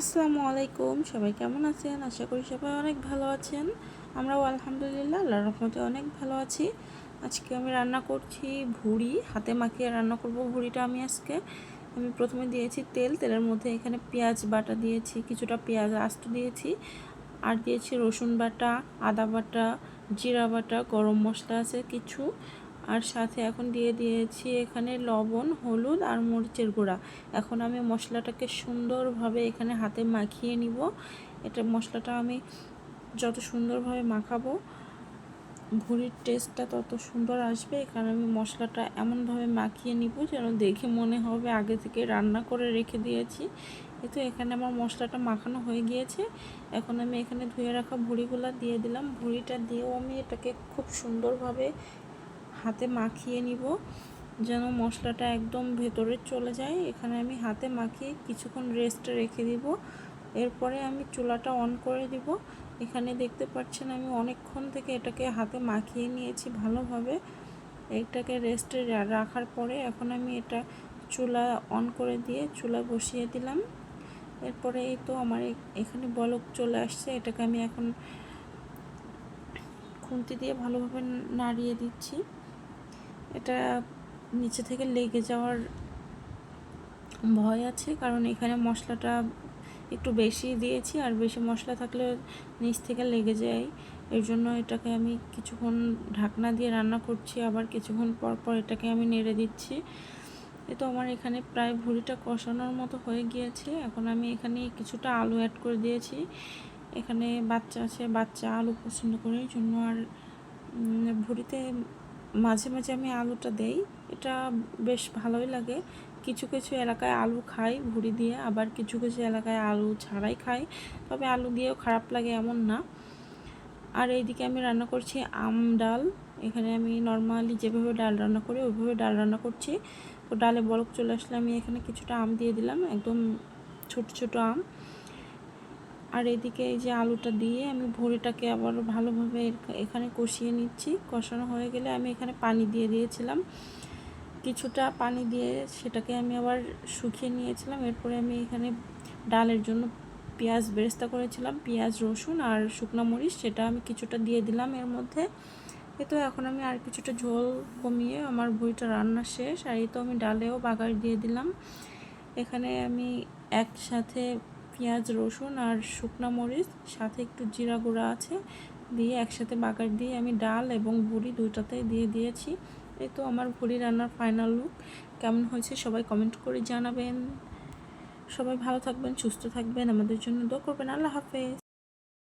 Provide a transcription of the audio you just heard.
আসসালামু আলাইকুম, সবাই কেমন আছেন? আশা করি সবাই অনেক ভালো আছেন। আমরাও আলহামদুলিল্লাহ, আল্লাহর রহমতে অনেক ভালো আছি। আজকে আমি রান্না করছি ভুড়ি, হাতে মাখিয়ে রান্না করব ভুড়িটা আমি আজকে। আমি প্রথমে দিয়েছি তেল, তেলের মধ্যে এখানে পেঁয়াজ বাটা দিয়েছি, কিছুটা পেঁয়াজ আস্ত দিয়েছি। আর দিয়েছি রসুন বাটা, আদা বাটা, জিরা বাটা, গরম মশলা আছে কিছু। আর সাথে এখন দিয়ে দিয়েছি এখানে লবণ, হলুদ আর মরিচের গুঁড়া। এখন আমি মশলাটাকে সুন্দরভাবে এখানে হাতে মাখিয়ে নিব। এটা মশলাটা আমি যত সুন্দরভাবে মাখাবো, ভুড়ির টেস্টটা তত সুন্দর আসবে। এখানে আমি মশলাটা এমনভাবে মাখিয়ে নিব যেন দেখে মনে হবে আগে থেকে রান্না করে রেখে দিয়েছি। এতো এখানে আমার মশলাটা মাখানো হয়ে গিয়েছে। এখন আমি এখানে ধুয়ে রাখা ভুড়িগুলো দিয়ে দিলাম। ভুড়িটা দিয়েও আমি এটাকে খুব সুন্দরভাবে হাতে মাখিয়ে নিব, যেন মশলাটা একদম ভেতরে চলে যায়। এখানে আমি হাতে মাখিয়ে কিছুক্ষণ রেস্টে রেখে দিব। এরপরে আমি চুলাটা অন করে দিব। এখানে দেখতে পাচ্ছেন আমি অনেকক্ষণ থেকে এটাকে হাতে মাখিয়ে নিয়েছি ভালোভাবে। এটাকে রেস্টে রাখার পরে এখন আমি এটা চুলা অন করে দিয়ে চুলা বসিয়ে দিলাম। এরপরে এই তো আমার এখানে বলক চলে আসছে, এটাকে আমি এখন খুন্তি দিয়ে ভালোভাবে নাড়িয়ে দিচ্ছি। এটা নিচে থেকে লেগে যাওয়ার ভয় আছে, কারণ এখানে মশলাটা একটু বেশি দিয়েছি, আর বেশি মশলা থাকলে নিচ থেকে লেগে যায়। এর জন্য এটাকে আমি কিছুক্ষণ ঢাকনা দিয়ে রান্না করছি, আবার কিছুক্ষণ পর পর এটাকে আমি নেড়ে দিচ্ছি। এ তো আমার এখানে প্রায় ভুড়িটা কষানোর মতো হয়ে গিয়েছে। এখন আমি এখানে কিছুটা আলু অ্যাড করে দিয়েছি। এখানে বাচ্চা আছে, বাচ্চা আলু পছন্দ করে জন্য। আর ভুড়িতে মাঝে মাঝে আমি আলুটা দেই। এটা বেশ ভালোই লাগে। কিছু কিছু এলাকায় আলু খাই ভুড়ি দিয়ে, আবার কিছু কিছু এলাকায় আলু ছাড়াই খাই। তবে আলু দিয়েও খারাপ লাগে এমন না। আর এইদিকে আমি রান্না করছি আম ডাল। এখানে আমি নর্মালি যেভাবে ডাল রান্না করি, ওইভাবে ডাল রান্না করছি। তো ডালে বরফ চলে আসলে আমি এখানে কিছুটা আম দিয়ে দিলাম, একদম ছোট ছোট আম। আর এদিকে এই যে আলুটা দিয়ে আমি ভুড়িটাকে আবার ভালোভাবে এখানে কষিয়ে নিচ্ছি। কষানো হয়ে গেলে আমি এখানে পানি দিয়ে দিয়েছিলাম। কিছুটা পানি দিয়ে সেটাকে আমি আবার শুকিয়ে নিয়েছিলাম। এরপরে আমি এখানে ডালের জন্য পেঁয়াজ বেরেস্তা করেছিলাম, পেঁয়াজ, রসুন আর শুকনো মরিচ, সেটা আমি কিছুটা দিয়ে দিলাম এর মধ্যে। এ তো এখন আমি আর কিছুটা ঝোল কমিয়ে আমার ভুঁড়িটা রান্না শেষ। আর এই তো আমি ডালেও বাগার দিয়ে দিলাম। এখানে আমি একসাথে পেঁয়াজ, রসুন আর শুকনা মরিচ, সাথে একটু জিরা গুঁড়া আছে, দিয়ে একসাথে বাগার দিয়ে আমি ডাল এবং বুড়ি দুইটাতেই দিয়ে দিয়েছি। এই তো আমার ভুড়ি রান্নার ফাইনাল লুক কেমন হয়েছে সবাই কমেন্ট করে জানাবেন। সবাই ভালো থাকবেন, সুস্থ থাকবেন, আমাদের জন্য দোয়া করবেন। আল্লাহ হাফেজ।